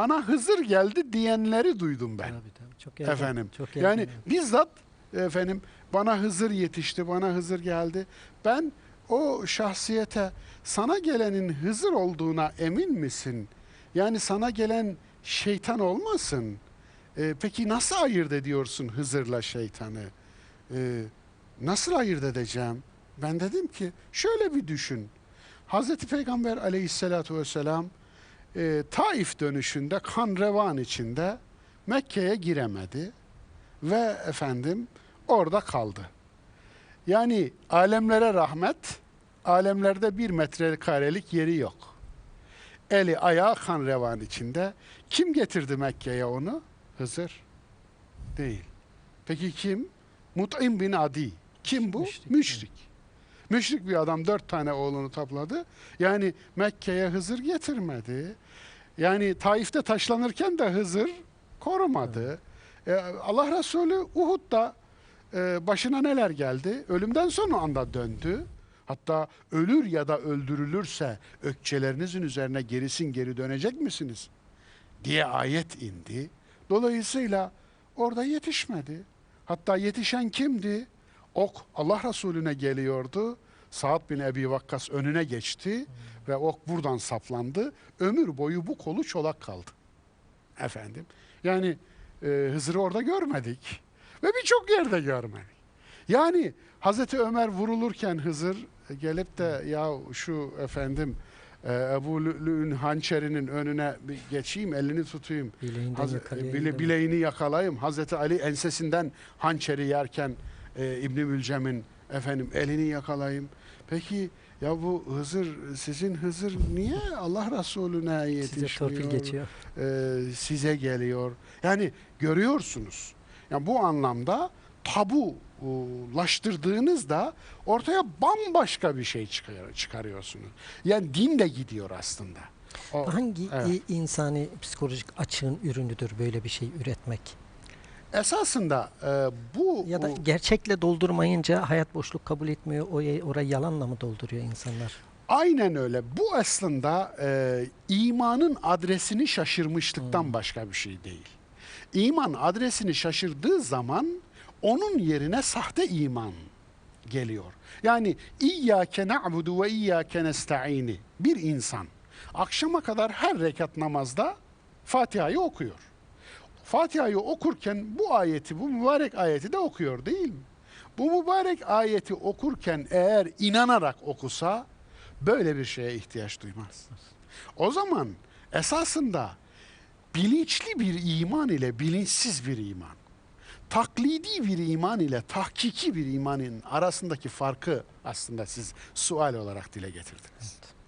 Bana Hızır geldi diyenleri duydum ben. Tabii, tabii. Çok erken, efendim. Çok erken, yani evet. bizzat efendim bana Hızır yetişti, bana Hızır geldi. Ben o şahsiyete sana gelenin Hızır olduğuna emin misin? Yani sana gelen şeytan olmasın. Ee, peki nasıl ayırt ediyorsun Hızır'la şeytanı? Ee, nasıl ayırt edeceğim? Ben dedim ki şöyle bir düşün. Hazreti Peygamber aleyhissalatu vesselam e, Taif dönüşünde kan revan içinde Mekke'ye giremedi ve efendim orada kaldı. Yani alemlere rahmet, alemlerde bir metrekarelik yeri yok. Eli ayağı kan revan içinde. Kim getirdi Mekke'ye onu? Hızır. Değil. Peki kim? Mut'im bin Adi. Kim bu? Müşrik, Müşrik. Müşrik bir adam dört tane oğlunu topladı. Yani Mekke'ye Hızır getirmedi. Yani Taif'te taşlanırken de Hızır korumadı. E, Allah Resulü Uhud'da e, başına neler geldi? Ölümden sonra anda döndü. Hatta ölür ya da öldürülürse ökçelerinizin üzerine gerisin geri dönecek misiniz? diye ayet indi. Dolayısıyla orada yetişmedi. Hatta yetişen kimdi? Ok Allah Resulüne geliyordu. Saad bin Ebi Vakkas önüne geçti ve ok buradan saplandı. Ömür boyu bu kolu çolak kaldı. Efendim. Yani e, Hızır'ı orada görmedik. Ve birçok yerde görmedik. Yani Hazreti Ömer vurulurken Hızır gelip de ya şu efendim e, Ebu Lü'lü'nün hançerinin önüne bir geçeyim elini tutayım. Bileğinden Haz- yakalayayım bile- bileğini yakalayayım. Hazreti Ali ensesinden hançeri yerken e, İbni Mülcem'in efendim elini yakalayayım. Peki ya bu Hızır sizin Hızır niye Allah Resulüne Size yetişmiyor? torpil geçiyor. e, size geliyor. Yani görüyorsunuz. Yani bu anlamda tabulaştırdığınızda ortaya bambaşka bir şey çıkar, çıkarıyorsunuz. Yani din de gidiyor aslında. O- Hangi evet. insani psikolojik açığın ürünüdür böyle bir şey üretmek? Esasında e, bu Ya da gerçekle doldurmayınca hayat boşluk kabul etmiyor. O orayı yalanla mı dolduruyor insanlar? aynen öyle. Bu aslında e, imanın adresini şaşırmışlıktan başka bir şey değil. İman adresini şaşırdığı zaman onun yerine sahte iman geliyor. Yani İyyâke na'budu ve İyyâke nesta'ini bir insan akşama kadar her rekat namazda Fatiha'yı okuyor. Fatiha'yı okurken bu ayeti, bu mübarek ayeti de okuyor değil mi? Bu mübarek ayeti okurken eğer inanarak okusa böyle bir şeye ihtiyaç duymaz. O zaman esasında bilinçli bir iman ile bilinçsiz bir iman, taklidi bir iman ile tahkiki bir imanın arasındaki farkı aslında siz sual olarak dile getirdiniz. Evet.